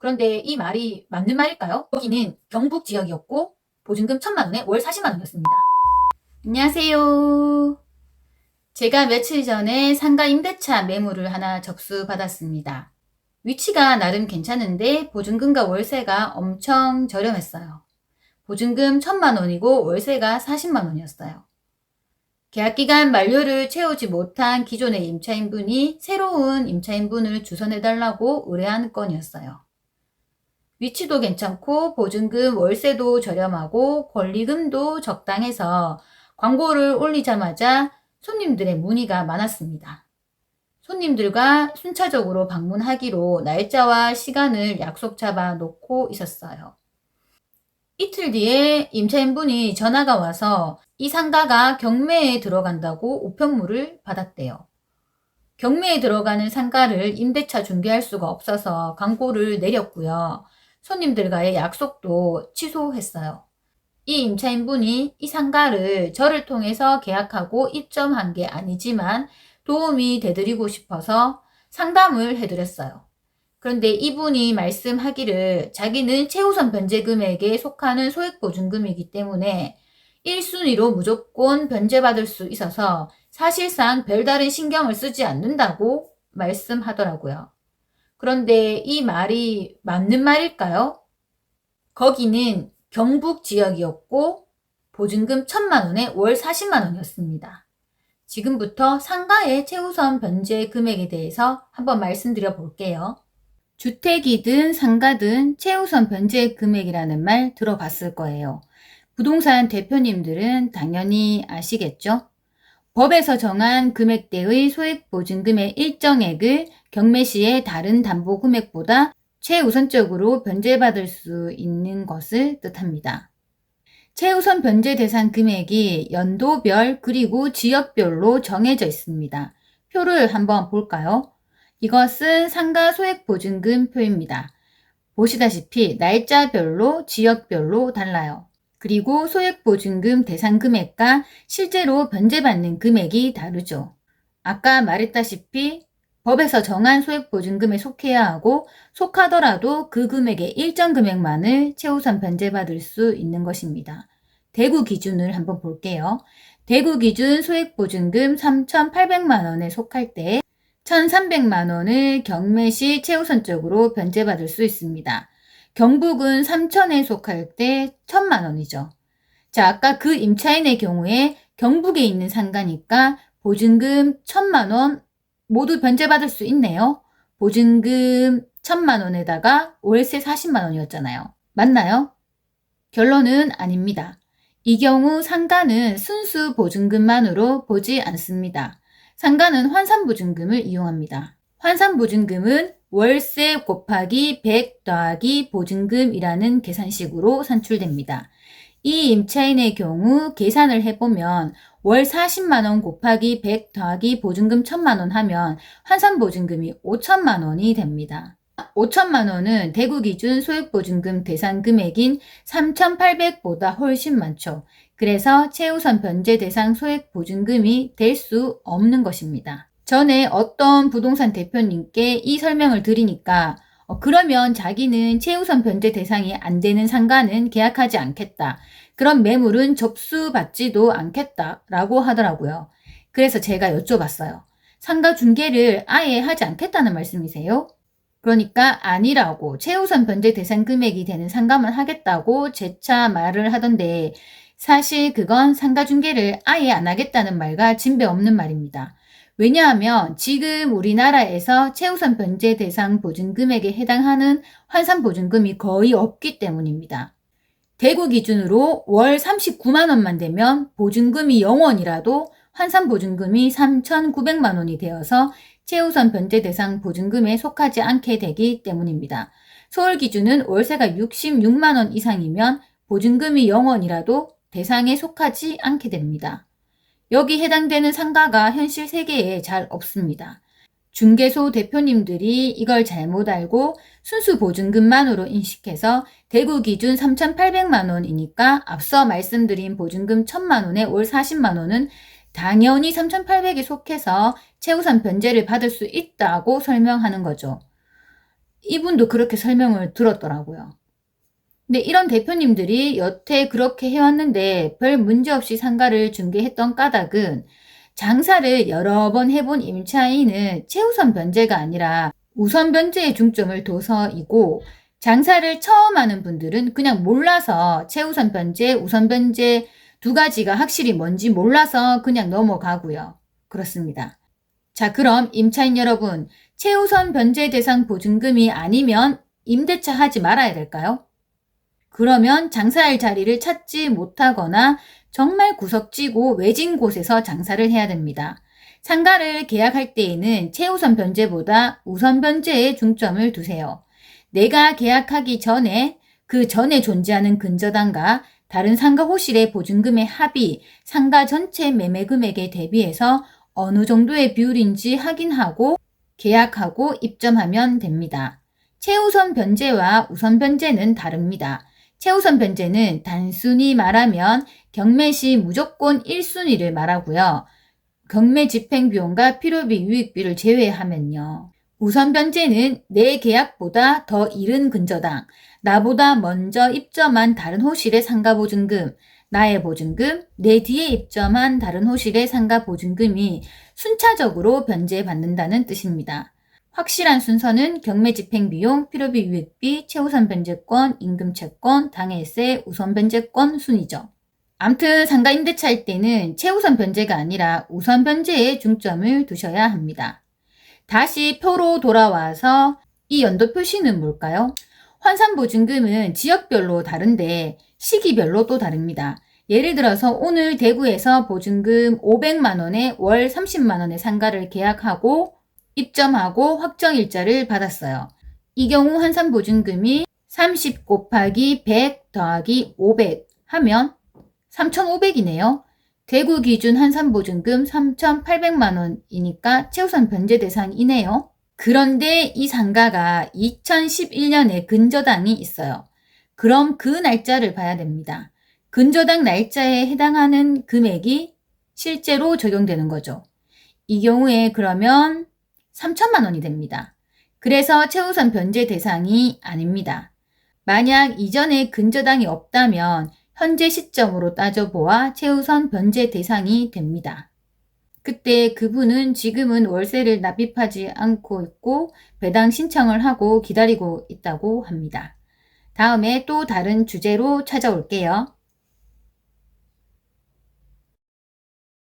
그런데 이 말이 맞는 말일까요? 여기는 경북 지역이었고 보증금 천만 원에 월 40만 원이었습니다. 안녕하세요. 제가 며칠 전에 상가 임대차 매물을 하나 접수받았습니다. 위치가 나름 괜찮은데 보증금과 월세가 엄청 저렴했어요. 보증금 천만 원이고 월세가 40만 원이었어요. 계약기간 만료를 채우지 못한 기존의 임차인분이 새로운 임차인분을 주선해달라고 의뢰한 건이었어요. 위치도 괜찮고 보증금 월세도 저렴하고 권리금도 적당해서 광고를 올리자마자 손님들의 문의가 많았습니다. 손님들과 순차적으로 방문하기로 날짜와 시간을 약속 잡아 놓고 있었어요. 이틀 뒤에 임차인분이 전화가 와서 이 상가가 경매에 들어간다고 우편물을 받았대요. 경매에 들어가는 상가를 임대차 중개할 수가 없어서 광고를 내렸고요. 손님들과의 약속도 취소했어요. 이 임차인분이 이 상가를 저를 통해서 계약하고 입점한 게 아니지만 도움이 되드리고 싶어서 상담을 해드렸어요. 그런데 이분이 말씀하기를 자기는 최우선 변제 금액에 속하는 소액 보증금이기 때문에 1순위로 무조건 변제받을 수 있어서 사실상 별다른 신경을 쓰지 않는다고 말씀하더라고요. 그런데 이 말이 맞는 말일까요? 거기는 경북 지역이었고 보증금 천만 원에 월 40만 원이었습니다. 지금부터 상가의 최우선 변제 금액에 대해서 한번 말씀드려 볼게요. 주택이든 상가든 최우선 변제 금액이라는 말 들어봤을 거예요. 부동산 대표님들은 당연히 아시겠죠? 법에서 정한 금액대의 소액 보증금의 일정액을 경매 시의 다른 담보 금액보다 최우선적으로 변제받을 수 있는 것을 뜻합니다. 최우선 변제 대상 금액이 연도별 그리고 지역별로 정해져 있습니다. 표를 한번 볼까요? 이것은 상가 소액 보증금 표입니다. 보시다시피 날짜별로 지역별로 달라요. 그리고 소액 보증금 대상 금액과 실제로 변제받는 금액이 다르죠. 아까 말했다시피 법에서 정한 소액 보증금에 속해야 하고 속하더라도 그 금액의 일정 금액만을 최우선 변제받을 수 있는 것입니다. 대구 기준을 한번 볼게요. 대구 기준 소액 보증금 3,800만 원에 속할 때 1,300만 원을 경매 시 최우선적으로 변제받을 수 있습니다. 경북은 3천에 속할 때 1천만 원이죠. 자, 아까 그 임차인의 경우에 경북에 있는 상가니까 보증금 1천만 원 모두 변제받을 수 있네요. 보증금 1천만 원에다가 월세 40만 원이었잖아요. 맞나요? 결론은 아닙니다. 이 경우 상가는 순수 보증금만으로 보지 않습니다. 상가는 환산보증금을 이용합니다. 환산보증금은 월세 곱하기 100 더하기 보증금이라는 계산식으로 산출됩니다. 이 임차인의 경우 계산을 해보면 월 40만원 곱하기 100 더하기 보증금 1000만원 하면 환산보증금이 5천만원이 됩니다. 5천만원은 대구 기준 소액보증금 대상 금액인 3,800보다 훨씬 많죠. 그래서 최우선 변제 대상 소액보증금이 될 수 없는 것입니다. 전에 어떤 부동산 대표님께 이 설명을 드리니까 어, 그러면 자기는 최우선 변제 대상이 안 되는 상가는 계약하지 않겠다. 그런 매물은 접수받지도 않겠다 라고 하더라고요. 그래서 제가 여쭤봤어요. 상가 중개를 아예 하지 않겠다는 말씀이세요? 그러니까 아니라고 최우선 변제 대상 금액이 되는 상가만 하겠다고 재차 말을 하던데 사실 그건 상가 중개를 아예 안 하겠다는 말과 진배 없는 말입니다. 왜냐하면 지금 우리나라에서 최우선 변제 대상 보증금액에 해당하는 환산 보증금이 거의 없기 때문입니다. 대구 기준으로 월 39만 원만 되면 보증금이 0원이라도 환산 보증금이 3,900만 원이 되어서 최우선 변제 대상 보증금에 속하지 않게 되기 때문입니다. 서울 기준은 월세가 66만 원 이상이면 보증금이 0원이라도 대상에 속하지 않게 됩니다. 여기 해당되는 상가가 현실 세계에 잘 없습니다. 중개소 대표님들이 이걸 잘못 알고 순수 보증금만으로 인식해서 대구 기준 3,800만 원이니까 앞서 말씀드린 보증금 1,000만 원에 월 40만 원은 당연히 3,800에 속해서 최우선 변제를 받을 수 있다고 설명하는 거죠. 이분도 그렇게 설명을 들었더라고요. 근데 이런 대표님들이 여태 그렇게 해왔는데 별 문제 없이 상가를 중개했던 까닭은 장사를 여러 번 해본 임차인은 최우선 변제가 아니라 우선 변제에 중점을 둬서이고 장사를 처음 하는 분들은 그냥 몰라서 최우선 변제, 우선 변제 두 가지가 확실히 뭔지 몰라서 그냥 넘어가고요. 그렇습니다. 자, 그럼 임차인 여러분, 최우선 변제 대상 보증금이 아니면 임대차 하지 말아야 될까요? 그러면 장사할 자리를 찾지 못하거나 정말 구석지고 외진 곳에서 장사를 해야 됩니다. 상가를 계약할 때에는 최우선 변제보다 우선 변제에 중점을 두세요. 내가 계약하기 전에 그 전에 존재하는 근저당과 다른 상가 호실의 보증금의 합이 상가 전체 매매 금액에 대비해서 어느 정도의 비율인지 확인하고 계약하고 입점하면 됩니다. 최우선 변제와 우선 변제는 다릅니다. 최우선 변제는 단순히 말하면 경매 시 무조건 1순위를 말하고요. 경매 집행 비용과 필요비 유익비를 제외하면요. 우선 변제는 내 계약보다 더 이른 근저당, 나보다 먼저 입점한 다른 호실의 상가 보증금, 나의 보증금, 내 뒤에 입점한 다른 호실의 상가 보증금이 순차적으로 변제받는다는 뜻입니다. 확실한 순서는 경매 집행 비용, 필요비 유익비, 최우선 변제권, 임금 채권, 당해세, 우선 변제권 순이죠. 암튼 상가 임대차일 때는 최우선 변제가 아니라 우선 변제에 중점을 두셔야 합니다. 다시 표로 돌아와서 이 연도 표시는 뭘까요? 환산보증금은 지역별로 다른데 시기별로 또 다릅니다. 예를 들어서 오늘 대구에서 보증금 500만 원에 월 30만 원의 상가를 계약하고 입점하고 확정일자를 받았어요. 이 경우 환산보증금이 30 곱하기 100 더하기 500 하면 3,500이네요. 대구 기준 한산보증금 3,800만 원이니까 최우선 변제 대상이네요. 그런데 이 상가가 2011년에 근저당이 있어요. 그럼 그 날짜를 봐야 됩니다. 근저당 날짜에 해당하는 금액이 실제로 적용되는 거죠. 이 경우에 그러면 3천만 원이 됩니다. 그래서 최우선 변제 대상이 아닙니다. 만약 이전에 근저당이 없다면 현재 시점으로 따져보아 최우선 변제 대상이 됩니다. 그때 그분은 지금은 월세를 납입하지 않고 있고 배당 신청을 하고 기다리고 있다고 합니다. 다음에 또 다른 주제로 찾아올게요.